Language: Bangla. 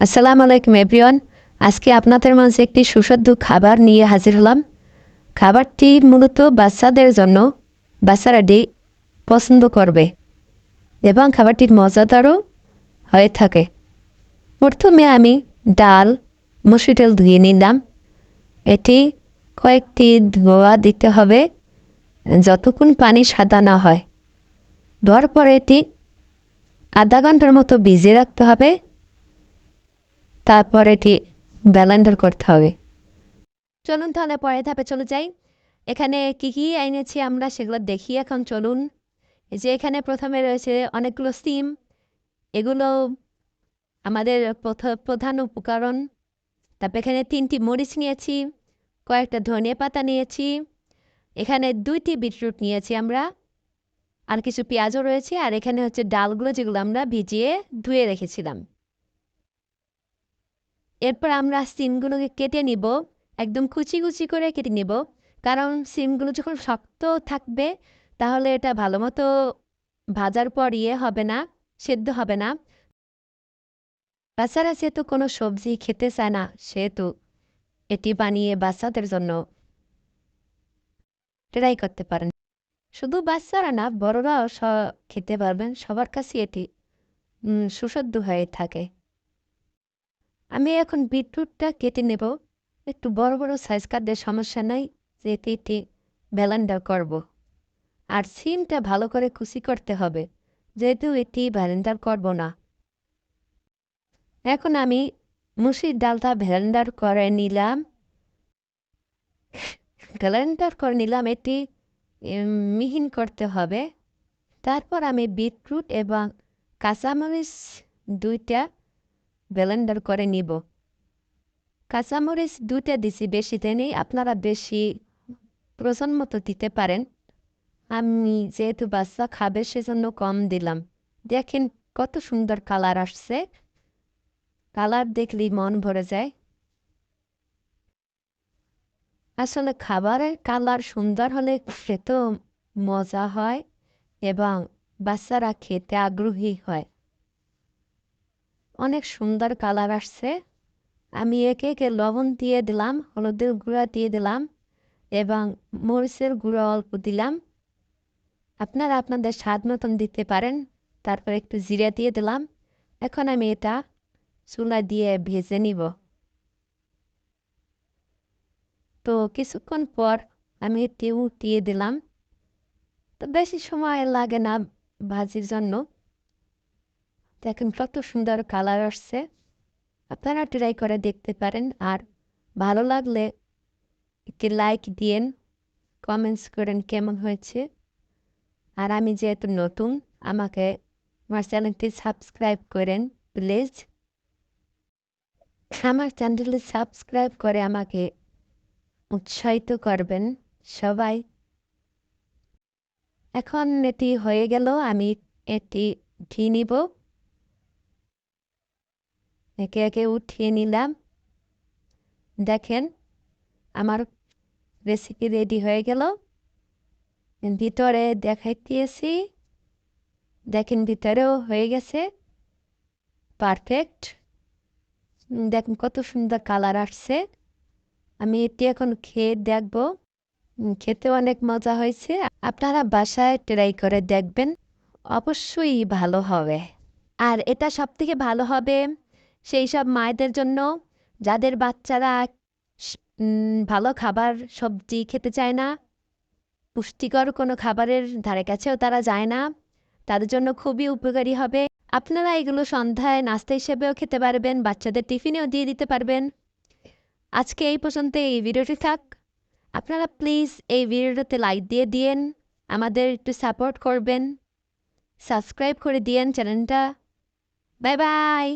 আসসালামু আলাইকুম, এভরিওয়ান। আজকে আপনাদের মাঝে একটি সুস্বাদু খাবার নিয়ে হাজির হলাম। খাবারটি মূলত বাচ্চাদের জন্য বাচ্চারা ডি পছন্দ করবে এবং খাবারটির মজাদারও হয়ে থাকে। প্রথমে আমি ডাল, মসুর ডাল ধুয়ে নিলাম। এটি কয়েকটি ধোয়া দিতে হবে যতক্ষণ পানি সাদা না হয়। ধোয়ার পরে এটি আধা ঘণ্টার মতো ভিজিয়ে রাখতে হবে। তারপর এটি ব্যালেন্ডার করতে হবে। চলুন তাহলে পরের ধাপে চলে যাই। এখানে কি কি এনেছি আমরা সেগুলো দেখি। এখন চলুন। যে এখানে প্রথমে রয়েছে অনেকগুলো সিম। এগুলো আমাদের প্রধান উপকরণ। তারপর এখানে তিনটি মরিচ নিয়েছি, কয়েকটা ধনিয়া পাতা নিয়েছি, এখানে দুইটি বিটরুট নিয়েছি আমরা, আর কিছু পেঁয়াজও রয়েছে, আর এখানে হচ্ছে ডালগুলো যেগুলো আমরা ভিজিয়ে ধুয়ে রেখেছিলাম। এরপর আমরা সিমগুলোকে কেটে নিব, একদম কুচি কুচি করে কেটে নিব। কারণ সিমগুলো যখন শক্ত থাকবে, তাহলে এটা ভালো মতো ভাজার পর ইয়ে হবে না, সেদ্ধ হবে না। বাচ্চারা যেহেতু কোনো সবজি খেতে চায় না, সেহেতু এটি বানিয়ে বাচ্চাদের জন্য ট্রাই করতে পারেন। শুধু বাচ্চারা না, বড়রাও খেতে পারবেন, সবার কাছে এটি সুস্বাদু হয়ে থাকে। আমি এখন বিটরুটটা কেটে নেব। একটু বড় বড় সাইজ কাটলে সমস্যা নাই যে এটি ব্যালেন্ডার করব। আর সিমটা ভালো করে কুচি করতে হবে, যেহেতু এটি ব্যালেন্ডার করব না। এখন আমি মুসির ডালটা ব্যালেন্ডার করে নিলাম। ব্যালেন্ডার করে নিলাম, এটি মিহিন করতে হবে। তারপর আমি বিটরুট এবং কাঁচামরিচ দুইটা ব্লেন্ডার করে নিব। কাঁচামরিচ দুইটা দিছি, বেশি দেয়নি আপনারা বেশি প্রয়োজন মতো দিতে পারেন। আমি যেহেতু বাচ্চা খাবে, সেজন্য কম দিলাম। দেখেন কত সুন্দর কালার আসছে। কালার দেখলেই মন ভরে যায়। আসলে খাবারের কালার সুন্দর হলে খেতেও মজা হয় এবং বাচ্চারা খেতে আগ্রহী হয়। অনেক সুন্দর কালার আসছে। আমি একে একে লবণ দিয়ে দিলাম, হলুদের গুঁড়া দিয়ে দিলাম এবং মরিচের গুঁড়ো অল্প দিলাম। আপনারা আপনাদের স্বাদ মতন দিতে পারেন। তারপর একটু জিরা দিয়ে দিলাম। এখন আমি এটা চুলা দিয়ে ভেজে নিব। তো কিছুক্ষণ পর আমি এটি উঠিয়ে দিলাম। তো বেশি সময় লাগে না ভাজির জন্য। দেখেন কত সুন্দর কালার আসছে। আপনারা ট্রাই করে দেখতে পারেন। আর ভালো লাগলে একটি লাইক দিয়েন কমেন্টস করেন কেমন হয়েছে। আর আমি যেহেতু নতুন, আমাকে আমার চ্যানেলটি সাবস্ক্রাইব করেন প্লিজ আমার চ্যানেলটি সাবস্ক্রাইব করে আমাকে উৎসাহিত করবেন সবাই। এখন এটি হয়ে গেল, আমি এটি ঘি নিব। একে একে উঠিয়ে নিলাম। দেখেন, আমার রেসিপি রেডি হয়ে গেল। ভিতরে দেখাইতেছি। দেখেন, ভিতরেও হয়ে গেছে। পারফেক্ট দেখেন, কত সুন্দর কালার আসছে। আমি এটি এখন খেয়ে দেখব। খেতে অনেক মজা হয়েছে। আপনারা বাসায় ট্রাই করে দেখবেন। অবশ্যই ভালো হবে। আর এটা সব থেকে ভালো হবে সেই সব মায়েদের জন্য যাদের বাচ্চারা ভালো খাবার সবজি খেতে চায় না, পুষ্টিকর কোনো খাবারের ধারে কাছেও তারা যায় না, তাদের জন্য খুবই উপকারী হবে। আপনারা এগুলো সন্ধ্যায় নাস্তা হিসেবেও খেতে পারবেন, বাচ্চাদের টিফিনেও দিয়ে দিতে পারবেন। আজকে এই পর্যন্ত এই ভিডিওটি থাক। আপনারা প্লিজ এই ভিডিওটাতে লাইক দিয়ে দিয়েন, আমাদের একটু সাপোর্ট করবেন। সাবস্ক্রাইব করে দিয়েন চ্যানেলটা। Bye bye!